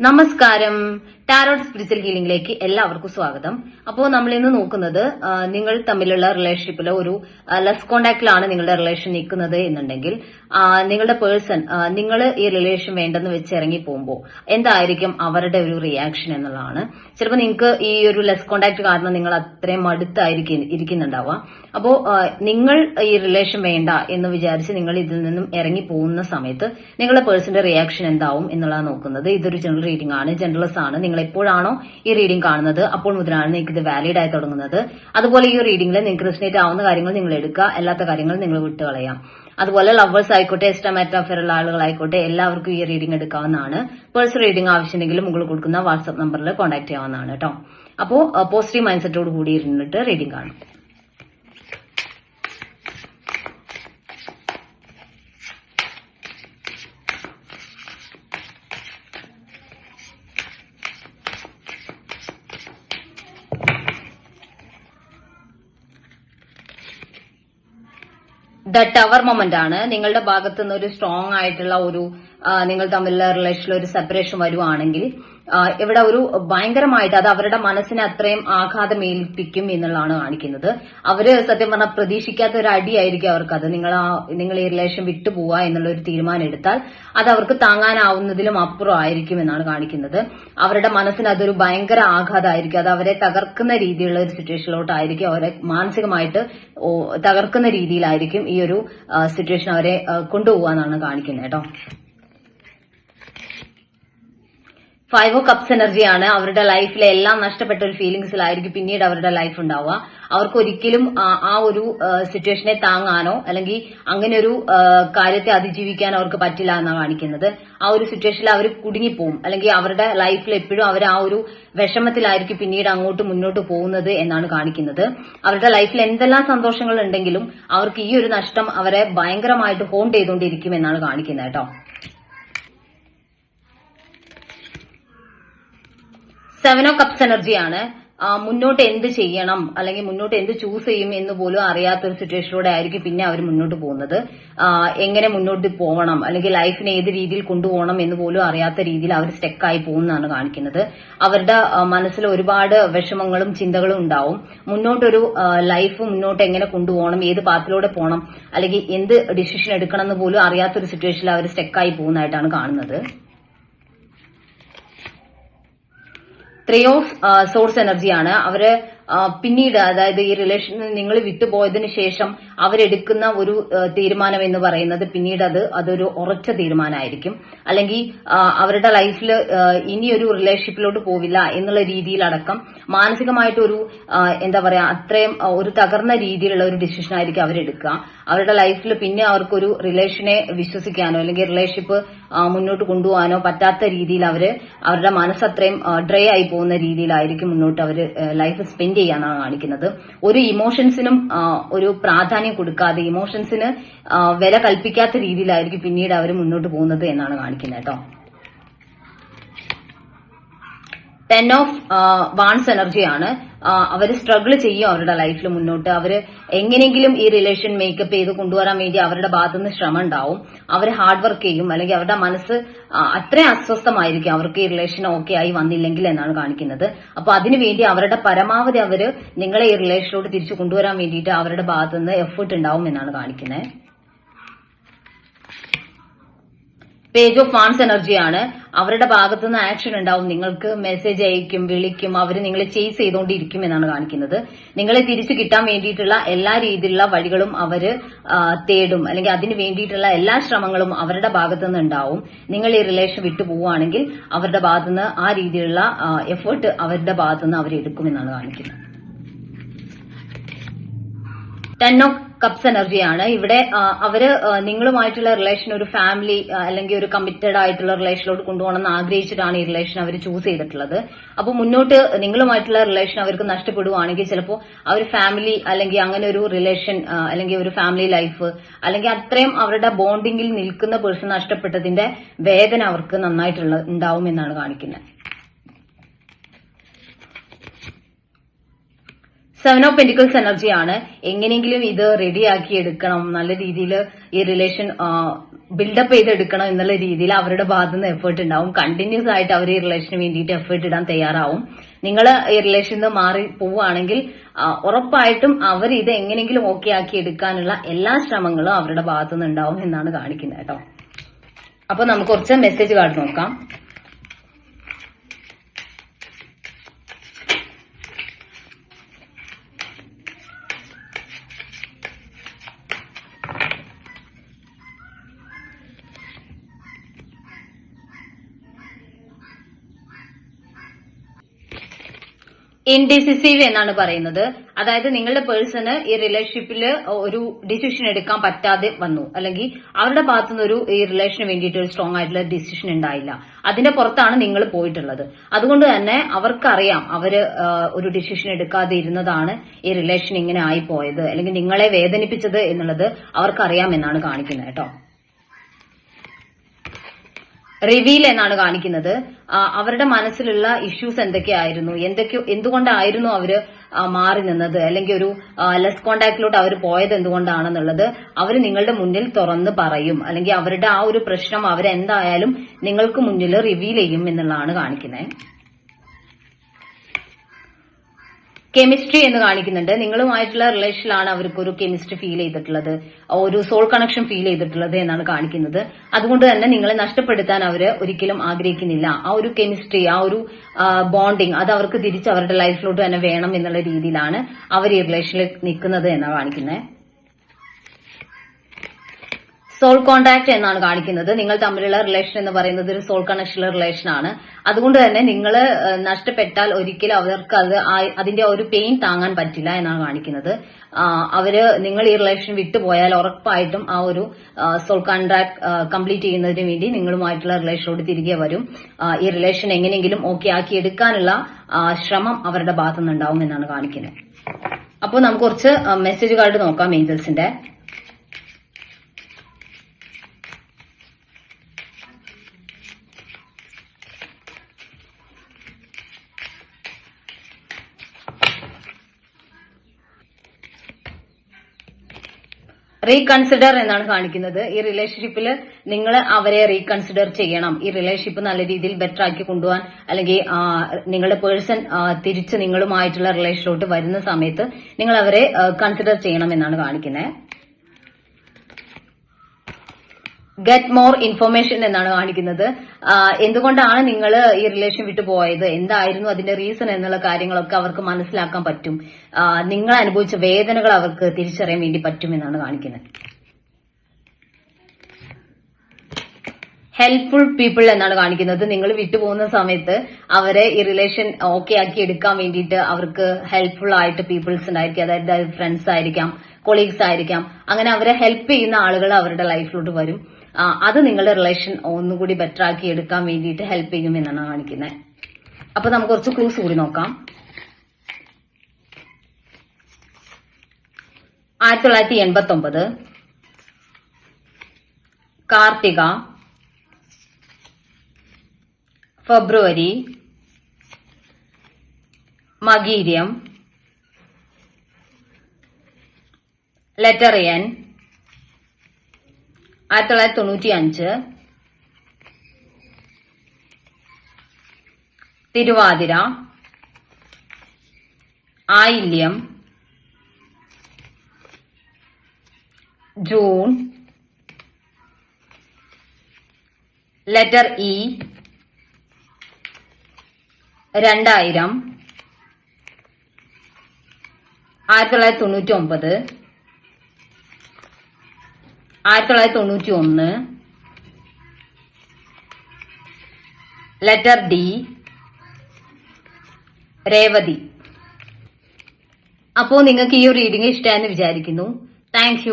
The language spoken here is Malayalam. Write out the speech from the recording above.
നമസ്കാരം. ടാരോട്ട് സ്പിരിച്വൽ ഹീലിംഗിലേക്ക് എല്ലാവർക്കും സ്വാഗതം. അപ്പോൾ നമ്മൾ ഇന്ന് നോക്കുന്നത് നിങ്ങൾ തമ്മിലുള്ള റിലേഷൻഷിപ്പിൽ ഒരു ലെസ് കോണ്ടാക്റ്റിലാണ് നിങ്ങളുടെ റിലേഷൻ നിൽക്കുന്നത് എന്നുണ്ടെങ്കിൽ നിങ്ങളുടെ പേഴ്സൺ നിങ്ങൾ ഈ റിലേഷൻ വേണ്ടെന്ന് വെച്ച് ഇറങ്ങി പോകുമ്പോൾ എന്തായിരിക്കും അവരുടെ ഒരു റിയാക്ഷൻ എന്നുള്ളതാണ്. ചിലപ്പോൾ നിങ്ങൾക്ക് ഈ ഒരു ലെസ് കോണ്ടാക്ട് കാരണം നിങ്ങൾ അത്രയും മടുത്തായിരിക്കും ഇരിക്കുന്നുണ്ടാവുക. അപ്പോൾ നിങ്ങൾ ഈ റിലേഷൻ വേണ്ട എന്ന് വിചാരിച്ച് നിങ്ങൾ ഇതിൽ നിന്നും ഇറങ്ങി പോകുന്ന സമയത്ത് നിങ്ങളുടെ പേഴ്സന്റെ റിയാക്ഷൻ എന്താവും എന്നുള്ളതാണ് നോക്കുന്നത്. ഇതൊരു ജനറൽ റീഡിംഗ് ആണ്. ജനറൽസ് ആണ്. നിങ്ങൾ എപ്പോഴാണോ ഈ റീഡിംഗ് കാണുന്നത്? അപ്പോൾ മുതലാണ് നിങ്ങൾക്ക് ഇത് വാലിഡ് ആയി തുടങ്ങുന്നത്. അതുപോലെ ഈ റീഡിംഗിൽ നിങ്ങൾക്ക് റിസനേറ്റ് ആവുന്ന കാര്യങ്ങൾ നിങ്ങൾ എടുക്കുക. അല്ലാത്ത കാര്യങ്ങൾ നിങ്ങൾ വിട്ടുകളയാം. അതുപോലെ ലവേഴ്സ് ആയിക്കോട്ടെ എസ്റ്റമാറ്റോഫർ ഉള്ള ആളുകളായിക്കോട്ടെ എല്ലാവർക്കും ഈ റീഡിംഗ് എടുക്കാവുന്നതാണ്. പേഴ്സണൽ റീഡിംഗ് ആവശ്യമുണ്ടെങ്കിൽ മുകളിൽ കൊടുക്കുന്ന വാട്സ്ആപ്പ് നമ്പറിൽ കോൺടാക്ട് ചെയ്യാവുന്നതാണ് കേട്ടോ അപ്പോൾ പോസിറ്റീവ് മൈൻഡ് സെറ്റോട് കൂടി ഇരുന്നിട്ട് റീഡിംഗ് കാണും. ടവർ മൊമെന്റ് ആണ്. നിങ്ങളുടെ ഭാഗത്തുനിന്ന് ഒരു സ്ട്രോങ് ആയിട്ടുള്ള ഒരു നിങ്ങൾ തമ്മിലുള്ള റിലേഷനിൽ ഒരു സെപ്പറേഷൻ വരുവാണെങ്കിൽ ഇവിടെ ഒരു ഭയങ്കരമായിട്ട് അത് അവരുടെ മനസ്സിനെ അത്രയും ആഘാതം ഏൽപ്പിക്കും എന്നുള്ളതാണ് കാണിക്കുന്നത്. അവർ സത്യം പറഞ്ഞാൽ പ്രതീക്ഷിക്കാത്ത ഒരു അടിയായിരിക്കും അത്. നിങ്ങൾ ആ നിങ്ങൾ ഈ റിലേഷൻ വിട്ടുപോവാ എന്നുള്ള ഒരു തീരുമാനം എടുത്താൽ അത് അവർക്ക് താങ്ങാനാവുന്നതിലും അപ്പുറം ആയിരിക്കും എന്നാണ് കാണിക്കുന്നത്. അവരുടെ മനസ്സിന് അതൊരു ഭയങ്കര ആഘാതമായിരിക്കും. അത് അവരെ തകർക്കുന്ന രീതിയിലുള്ള ഒരു സിറ്റുവേഷനിലോട്ടായിരിക്കും അവരെ മാനസികമായിട്ട് തകർക്കുന്ന രീതിയിലായിരിക്കും ഈ ഒരു സിറ്റുവേഷൻ അവരെ കൊണ്ടുപോകാന്നാണ് കാണിക്കുന്നത് കേട്ടോ. ഫൈവ് ഓ കപ്സ് എനർജിയാണ് അവരുടെ ലൈഫിലെ എല്ലാം നഷ്ടപ്പെട്ട ഒരു ഫീലിംഗ്സിലായിരിക്കും പിന്നീട് അവരുടെ ലൈഫ് ഉണ്ടാവുക. അവർക്ക് ഒരിക്കലും ആ ഒരു സിറ്റുവേഷനെ താങ്ങാനോ അല്ലെങ്കിൽ അങ്ങനെ ഒരു കാര്യത്തെ അതിജീവിക്കാനോ അവർക്ക് പറ്റില്ല എന്നാണ് കാണിക്കുന്നത്. ആ ഒരു സിറ്റുവേഷനിൽ അവർ കുടുങ്ങിപ്പോവും. അല്ലെങ്കിൽ അവരുടെ ലൈഫിൽ എപ്പോഴും അവർ ആ ഒരു വിഷമത്തിലായിരിക്കും പിന്നീട് അങ്ങോട്ട് മുന്നോട്ട് പോകുന്നത് എന്നാണ് കാണിക്കുന്നത്. അവരുടെ ലൈഫിൽ എന്തെല്ലാം സന്തോഷങ്ങൾ ഉണ്ടെങ്കിലും അവർക്ക് ഈ ഒരു നഷ്ടം അവരെ ഭയങ്കരമായിട്ട് ഹോൺ ചെയ്തുകൊണ്ടിരിക്കും എന്നാണ് കാണിക്കുന്നത് കേട്ടോ. സെവൻ ഓ കപ്സ് എനർജിയാണ് മുന്നോട്ട് എന്ത് ചെയ്യണം? അല്ലെങ്കിൽ മുന്നോട്ട് എന്ത് ചൂസ് ചെയ്യും എന്ന് പോലും അറിയാത്ത ഒരു സിറ്റുവേഷനിലൂടെ ആയിരിക്കും പിന്നെ അവർ മുന്നോട്ട് പോകുന്നത്. എങ്ങനെ മുന്നോട്ട് പോകണം അല്ലെങ്കിൽ ലൈഫിനെ ഏത് രീതിയിൽ കൊണ്ടുപോകണം എന്ന് പോലും അറിയാത്ത രീതിയിൽ അവർ സ്റ്റെക്കായി പോകുന്നതാണ് കാണിക്കുന്നത്. അവരുടെ മനസ്സിൽ ഒരുപാട് വിഷമങ്ങളും ചിന്തകളും ഉണ്ടാവും. മുന്നോട്ടൊരു ലൈഫ് മുന്നോട്ട് എങ്ങനെ കൊണ്ടുപോകണം? ഏത് പാത്തിലൂടെ പോകണം? അല്ലെങ്കിൽ എന്ത് ഡിസിഷൻ എടുക്കണം എന്ന് പോലും അറിയാത്തൊരു സിറ്റുവേഷനിൽ അവർ സ്റ്റെക്കായി പോകുന്നതായിട്ടാണ് കാണുന്നത്. ത്രീ ഓഫ് സോഴ്സ് എനർജിയാണ് അവർ പിന്നീട് അതായത് ഈ റിലേഷനിൽ നിങ്ങൾ വിട്ടുപോയതിന് ശേഷം അവരെടുക്കുന്ന ഒരു തീരുമാനം എന്ന് പറയുന്നത് പിന്നീട് അത് അതൊരു ഉറച്ച തീരുമാനമായിരിക്കും. അല്ലെങ്കിൽ അവരുടെ ലൈഫിൽ ഇനിയൊരു റിലേഷൻഷിപ്പിലോട്ട് പോവില്ല എന്നുള്ള രീതിയിലടക്കം മാനസികമായിട്ട് ഒരു എന്താ പറയാ അത്രയും ഒരു തകർന്ന രീതിയിലുള്ള ഒരു ഡിസിഷൻ ആയിരിക്കും അവരെടുക്കുക. അവരുടെ ലൈഫിൽ പിന്നെ അവർക്കൊരു റിലേഷനെ വിശ്വസിക്കാനോ അല്ലെങ്കിൽ റിലേഷൻഷിപ്പ് മുന്നോട്ട് കൊണ്ടുപോകാനോ പറ്റാത്ത രീതിയിൽ അവർ അവരുടെ മനസ്സത്രയും ഡ്രൈ ആയി പോകുന്ന രീതിയിലായിരിക്കും മുന്നോട്ട് അവർ ലൈഫ് സ്പെൻഡ് ചെയ്യാനാണ് കാണിക്കുന്നത്. ഒരു ഇമോഷൻസിനും ഒരു പ്രാധാന്യം കൊടുക്കാതെ ഇമോഷൻസിന് വില കൽപ്പിക്കാത്ത രീതിയിലായിരിക്കും പിന്നീട് അവർ മുന്നോട്ട് പോകുന്നത് എന്നാണ് കാണിക്കുന്നത് കേട്ടോ. ടെൻ ഓഫ് വാൺസ് എനർജിയാണ് അവർ സ്ട്രഗിൾ ചെയ്യും അവരുടെ ലൈഫിൽ മുന്നോട്ട്. അവർ എങ്ങനെയെങ്കിലും ഈ റിലേഷൻ മേക്കപ്പ് ചെയ്ത് കൊണ്ടുവരാൻ വേണ്ടി അവരുടെ ഭാഗത്തുനിന്ന് ശ്രമം ഉണ്ടാവും. അവർ ഹാർഡ് വർക്ക് ചെയ്യും. അല്ലെങ്കിൽ അവരുടെ മനസ്സ് അത്രയും അസ്വസ്ഥമായിരിക്കും. അവർക്ക് ഈ റിലേഷൻ ഓക്കെ ആയി വന്നില്ലെങ്കിൽ എന്നാണ് കാണിക്കുന്നത്. അപ്പൊ അതിനുവേണ്ടി അവരുടെ പരമാവധി അവർ നിങ്ങളെ ഈ റിലേഷനിലോട്ട് തിരിച്ചു കൊണ്ടുവരാൻ വേണ്ടിയിട്ട് അവരുടെ ഭാഗത്തുനിന്ന് എഫേർട്ട് ഉണ്ടാവും എന്നാണ് കാണിക്കുന്നത്. പേജ് ഓഫ് ഫാൻസ് എനർജിയാണ്. അവരുടെ ഭാഗത്തുനിന്ന് ആക്ഷൻ ഉണ്ടാവും. നിങ്ങൾക്ക് മെസ്സേജ് അയക്കും വിളിക്കും. അവർ നിങ്ങളെ ചേസ് ചെയ്തുകൊണ്ടിരിക്കും എന്നാണ് കാണിക്കുന്നത്. നിങ്ങളെ തിരിച്ചു കിട്ടാൻ വേണ്ടിയിട്ടുള്ള എല്ലാ രീതിയിലുള്ള വഴികളും അവർ തേടും. അല്ലെങ്കിൽ അതിന് വേണ്ടിയിട്ടുള്ള എല്ലാ ശ്രമങ്ങളും അവരുടെ ഭാഗത്തുനിന്ന് ഉണ്ടാവും. നിങ്ങൾ ഈ റിലേഷൻ വിട്ടു പോവുകയാണെങ്കിൽ അവരുടെ ഭാഗത്തുനിന്ന് ആ രീതിയിലുള്ള എഫേർട്ട് അവരുടെ ഭാഗത്തുനിന്ന് അവർ എടുക്കുമെന്നാണ് കാണിക്കുന്നത്. ടെൻ ഓഫ് കപ്സ് എനർജിയാണ്. ഇവിടെ ആ, അവർ നിങ്ങളുമായിട്ടുള്ള റിലേഷൻ ഒരു ഫാമിലി അല്ലെങ്കിൽ ഒരു കമ്മിറ്റഡ് ആയിട്ടുള്ള റിലേഷനിലോട്ട് കൊണ്ടുപോകണം എന്ന് ആഗ്രഹിച്ചിട്ടാണ് ഈ റിലേഷൻ അവർ ചൂസ് ചെയ്തിട്ടുള്ളത്. അപ്പോൾ മുന്നോട്ട് നിങ്ങളുമായിട്ടുള്ള റിലേഷൻ അവർക്ക് നഷ്ടപ്പെടുവാണെങ്കിൽ ചിലപ്പോൾ അവർ ഫാമിലി അല്ലെങ്കിൽ അങ്ങനെ ഒരു റിലേഷൻ അല്ലെങ്കിൽ ഒരു ഫാമിലി ലൈഫ് അല്ലെങ്കിൽ അത്രയും അവരുടെ ബോണ്ടിങ്ങിൽ നിൽക്കുന്ന പേഴ്സൺ നഷ്ടപ്പെട്ടതിന്റെ വേദന അവർക്ക് നന്നായിട്ടുള്ള ഉണ്ടാവും എന്നാണ് കാണിക്കുന്നത്. സെവൻ ഓഫ് പെന്റിക്കിൾസ് ആണ്. എങ്ങനെയെങ്കിലും ഇത് റെഡിയാക്കി എടുക്കണം. നല്ല രീതിയിൽ ഈ റിലേഷൻ ബിൽഡപ്പ് ചെയ്തെടുക്കണം എന്നുള്ള രീതിയിൽ അവരുടെ ഭാഗത്തു നിന്ന് എഫേർട്ട് ഉണ്ടാവും. കണ്ടിന്യൂസ് ആയിട്ട് അവർ ഈ റിലേഷന് വേണ്ടിയിട്ട് എഫേർട്ട് ഇടാൻ തയ്യാറാവും. നിങ്ങൾ ഈ റിലേഷൻ നിന്ന് മാറി പോവുകയാണെങ്കിൽ ഉറപ്പായിട്ടും അവർ ഇത് എങ്ങനെയെങ്കിലും ഓക്കെ ആക്കി എടുക്കാനുള്ള എല്ലാ ശ്രമങ്ങളും അവരുടെ ഭാഗത്തുനിന്ന് ഉണ്ടാവും എന്നാണ് കാണിക്കുന്നത് കേട്ടോ. അപ്പൊ നമുക്ക് കുറച്ച് മെസ്സേജ് കാർഡ് നോക്കാം. ഇൻഡിസിസീവ് എന്നാണ് പറയുന്നത്. അതായത് നിങ്ങളുടെ പേഴ്സണ് ഈ റിലേഷൻഷിപ്പിൽ ഒരു ഡിസിഷൻ എടുക്കാൻ പറ്റാതെ വന്നു. അല്ലെങ്കിൽ അവരുടെ ഭാഗത്തുനിന്ന് ഒരു ഈ റിലേഷന് വേണ്ടിയിട്ട് ഒരു സ്ട്രോങ് ആയിട്ടുള്ള ഡിസിഷൻ ഉണ്ടായില്ല. അതിന്റെ പുറത്താണ് നിങ്ങൾ പോയിട്ടുള്ളത്. അതുകൊണ്ട് തന്നെ അവർക്കറിയാം അവർ ഒരു ഡിസിഷൻ എടുക്കാതെ ഇരുന്നതാണ് ഈ റിലേഷൻ ഇങ്ങനെ ആയി പോയത്. അല്ലെങ്കിൽ നിങ്ങളെ വേദനിപ്പിച്ചത് എന്നുള്ളത് അവർക്കറിയാം എന്നാണ് കാണിക്കുന്നത് കേട്ടോ. റിവീൽ എന്നാണ് കാണിക്കുന്നത്. അവരുടെ മനസ്സിലുള്ള ഇഷ്യൂസ് എന്തൊക്കെയായിരുന്നു? എന്തൊക്കെ എന്തുകൊണ്ടായിരുന്നു അവർ മാറി നിന്നത്? അല്ലെങ്കിൽ ഒരു ലെസ് കോണ്ടാക്ടിലോട്ട് അവർ പോയത് എന്തുകൊണ്ടാണെന്നുള്ളത് അവർ നിങ്ങളുടെ മുന്നിൽ തുറന്ന് പറയും. അല്ലെങ്കിൽ അവരുടെ ആ ഒരു പ്രശ്നം അവരെന്തായാലും നിങ്ങൾക്ക് മുന്നിൽ റിവീൽ ചെയ്യും എന്നുള്ളതാണ് കാണിക്കുന്നത്. കെമിസ്ട്രി എന്ന് കാണിക്കുന്നുണ്ട്. നിങ്ങളുമായിട്ടുള്ള റിലേഷനിലാണ് അവർക്ക് ഒരു കെമിസ്ട്രി ഫീൽ ചെയ്തിട്ടുള്ളത്. ഒരു സോൾ കണക്ഷൻ ഫീൽ ചെയ്തിട്ടുള്ളത് എന്നാണ് കാണിക്കുന്നത്. അതുകൊണ്ട് തന്നെ നിങ്ങളെ നഷ്ടപ്പെടുത്താൻ അവർ ഒരിക്കലും ആഗ്രഹിക്കുന്നില്ല. ആ ഒരു കെമിസ്ട്രി ആ ഒരു ബോണ്ടിങ് അത് അവർക്ക് തിരിച്ച് അവരുടെ ലൈഫിലോട്ട് തന്നെ വേണം എന്നുള്ള രീതിയിലാണ് അവർ ഈ റിലേഷനിൽ നിൽക്കുന്നത് എന്നാണ് കാണിക്കുന്നത് സോൾ കോൺടാക്ട് എന്നാണ് കാണിക്കുന്നത്. നിങ്ങൾ തമ്മിലുള്ള റിലേഷൻ എന്ന് പറയുന്നത് ഒരു സോൾ കണക്ഷനുള്ള റിലേഷൻ ആണ്. അതുകൊണ്ട് തന്നെ നിങ്ങൾ നഷ്ടപ്പെട്ടാൽ ഒരിക്കലും അവർക്ക് അത് അതിന്റെ ഒരു പെയിൻ താങ്ങാൻ പറ്റില്ല എന്നാണ് കാണിക്കുന്നത്. അവർ നിങ്ങൾ ഈ റിലേഷൻ വിട്ടുപോയാൽ ഉറപ്പായിട്ടും ആ ഒരു സോൾ കോൺട്രാക്ട് കംപ്ലീറ്റ് ചെയ്യുന്നതിന് വേണ്ടി നിങ്ങളുമായിട്ടുള്ള റിലേഷനോട് തിരികെ വരും. ഈ റിലേഷൻ എങ്ങനെയെങ്കിലും ഓക്കെ ആക്കി എടുക്കാനുള്ള ശ്രമം അവരുടെ ഭാഗത്തുനിന്നുണ്ടാവും എന്നാണ് കാണിക്കുന്നത്. അപ്പോൾ നമുക്ക് കുറച്ച് മെസ്സേജ് കാർഡ് നോക്കാം ഏഞ്ചൽസിന്റെ റീകൺസിഡർ എന്നാണ് കാണിക്കുന്നത്. ഈ റിലേഷൻഷിപ്പിൽ നിങ്ങൾ അവരെ റീകൺസിഡർ ചെയ്യണം. ഈ റിലേഷൻഷിപ്പ് നല്ല രീതിയിൽ ബെറ്റർ ആക്കി കൊണ്ടുപോകാൻ അല്ലെങ്കിൽ നിങ്ങളുടെ പേഴ്സൺ തിരിച്ച് നിങ്ങളുമായിട്ടുള്ള റിലേഷനിലോട്ട് വരുന്ന സമയത്ത് നിങ്ങൾ അവരെ കൺസിഡർ ചെയ്യണം എന്നാണ് കാണിക്കുന്നത് ഗെറ്റ് മോർ ഇൻഫർമേഷൻ എന്നാണ് കാണിക്കുന്നത്. എന്തുകൊണ്ടാണ് നിങ്ങൾ ഈ റിലേഷൻ വിട്ടു പോയത്? എന്തായിരുന്നു അതിന്റെ റീസൺ എന്നുള്ള കാര്യങ്ങളൊക്കെ അവർക്ക് മനസ്സിലാക്കാൻ പറ്റും. നിങ്ങൾ അനുഭവിച്ച വേദനകൾ അവർക്ക് തിരിച്ചറിയാൻ വേണ്ടി പറ്റും എന്നാണ് കാണിക്കുന്നത്. ഹെൽപ്ഫുൾ പീപ്പിൾ എന്നാണ് കാണിക്കുന്നത്. നിങ്ങൾ വിട്ടുപോകുന്ന സമയത്ത് അവരെ ഈ റിലേഷൻ ഓക്കെ ആക്കി എടുക്കാൻ വേണ്ടിയിട്ട് അവർക്ക് ഹെൽപ്ഫുൾ ആയിട്ട് പീപ്പിൾസ് ഉണ്ടായിരിക്കും. അതായത് ഫ്രണ്ട്സ് ആയിരിക്കാം കൊളീഗ്സ് ആയിരിക്കാം. അങ്ങനെ അവരെ ഹെൽപ്പ് ചെയ്യുന്ന ആളുകൾ അവരുടെ ലൈഫിലോട്ട് വരും. അത് നിങ്ങളുടെ റിലേഷൻ ഒന്നുകൂടി ബെറ്റർ ആക്കി എടുക്കാൻ വേണ്ടിയിട്ട് ഹെൽപ്പ് ചെയ്യും എന്നാണ് കാണിക്കുന്നത് അപ്പൊ നമുക്ക് കുറച്ച് ക്ലൂസ് കൂടി നോക്കാം. ആയിരത്തി തൊള്ളായിരത്തി എൺപത്തി ഒമ്പത് കാർത്തിക. ഫെബ്രുവരി. മകീര്യം. ലെറ്റർ എൻ ആയിരത്തി തൊള്ളായിരത്തി തൊണ്ണൂറ്റി അഞ്ച് തിരുവാതിര. ആയില്യം. ജൂൺ. Letter E. രണ്ടായിരം. ആയിരത്തി തൊള്ളായിരത്തി തൊണ്ണൂറ്റി ഒമ്പത് ആയിരത്തി തൊള്ളായിരത്തി തൊണ്ണൂറ്റി ഒന്ന് ലെറ്റർ ഡി രേവതി. അപ്പോൾ നിങ്ങൾക്ക് ഈ ഒരു റീഡിംഗ് ഇഷ്ടമായെന്ന് വിചാരിക്കുന്നു. താങ്ക്